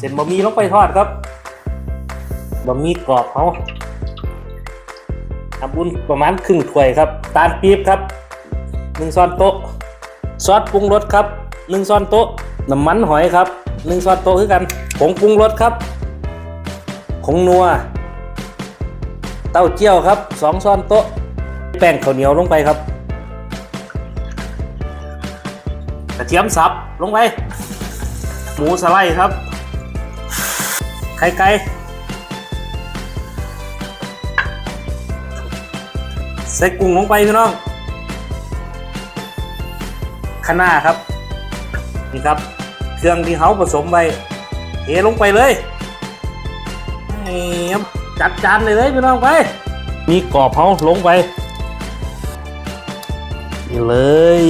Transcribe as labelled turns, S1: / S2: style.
S1: เส้นบะหมี่ลงไปทอดครับบะหมี่กรอบเขาน้ำบุญประมาณครึ่งถ้วยครับ ตาลปี๊บครับหนึ่งช้อนโต๊ะ ซอสปรุงรสครับหนึ่งช้อนโต๊ะ น้ำมันหอยครับหนึ่งช้อนโต๊ะคือกันผงปรุงรสครับผงนัว เต้าเจี้ยวครับสองช้อนโต๊ะ แป้งข้าวเหนียวลงไปครับ กระเทียมสับลงไป หมูสไลด์ครับ ไข่ไก่ใส่กุ้งลงไปพี่น้องคะน้าครับ นี่ครับ เครื่องที่เขาผสมไปเทลงไปเลยนี่ครับจัดจานเลยเลยพี่น้องไป มีกรอบเขาลงไปนี่เลย